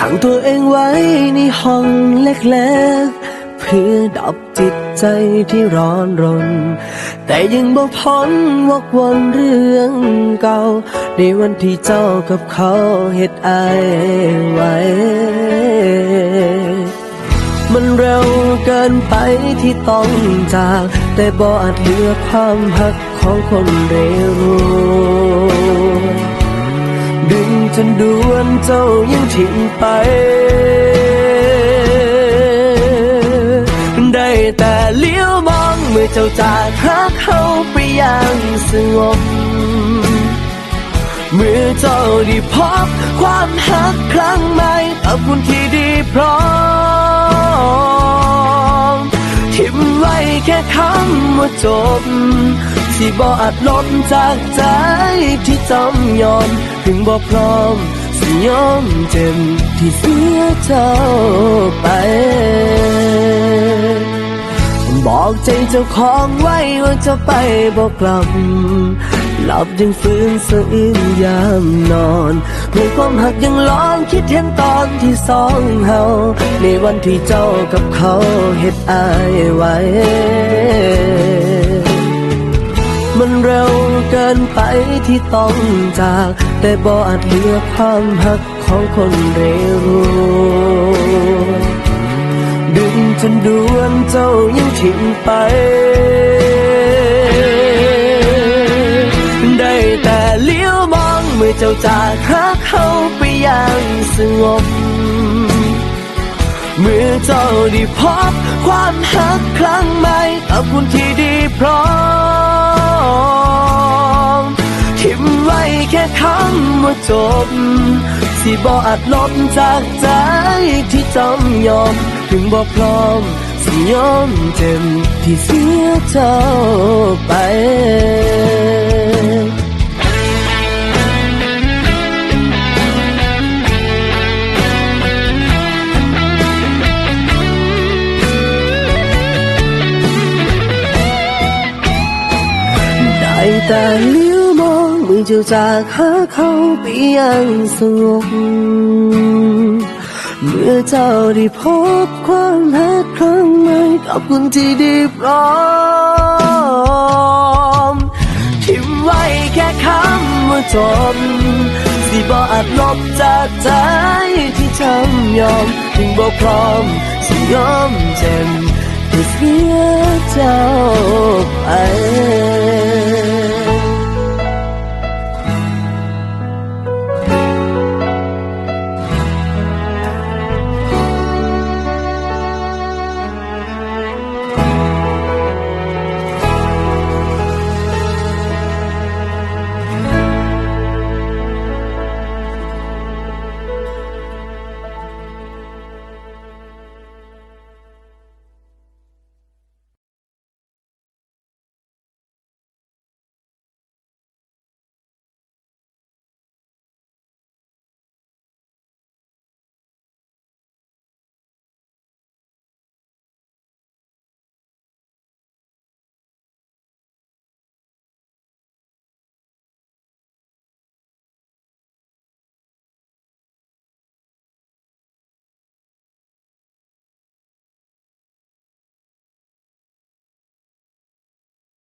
ขังตัวเองไว้ในห้องเล็กๆ เพื่อดับจิตใจที่ร้อนรน แต่ยังบ่พ้นวกวนเรื่องเก่า ในวันที่เจ้ากับเขาเหตุอายไว้ มันเร็วเกินไปที่ต้องจาก แต่บ่อาจเหลือความหักของคนเร็ว ดึงจนดวนเจ้ายังทิ้งไป ได้แต่เลี้ยวมองเมื่อเจ้าจากหาเขาไปอย่างสงบเมื่อเจ้าได้พบความหักครั้งใหม่กับคนที่ดีพร้อม ทิ้มไว้แค่คำว่าจบ ที่บ่อาจลดจากใจที่จำยอม ถึงบ่พร้อม สิยอมเจ็บที่เสียเจ้าไปบอกใจเจ้าของไว้ว่าจะไปบอกกลับ หลับยังฟื้นสะอื้นยามนอนมื่อความหักยังลองคิดเห็นตอนที่สองเฮาในวันที่เจ้ากับเขาเฮ็ดอายไว้ เร็วเกินไปที่ต้องจาก แต่บ่อาจเลือความหักของคนเร็วดึงจนด่วนเจ้ายังทิ้งไป ได้แต่เลี้ยวมองเมื่อเจ้าจากหาเขาไปอย่างสงบเมื่อเจ้าได้พบความหักครั้งใหม่กับคนที่ดีพร้อม ทิมไว้แค่คำว่าจบ สิบออาจลบจากใจที่จำยอม ถึงบ่พร้อมสิยอมเจ็มที่เสียเจ้าไป แต่เลี้ยวมองเมื่อเจ้าจากหาเขาไปอย่างสงบเมื่อเจ้าได้พบความรักครั้งใหม่กับคนที่ดีพร้อมทิมไว้แค่คำว่าจบสิบ่อาจลบจากใจที่จำยอมถึงบ่พร้อมสิยอมเจ็บที่เสียเจ้า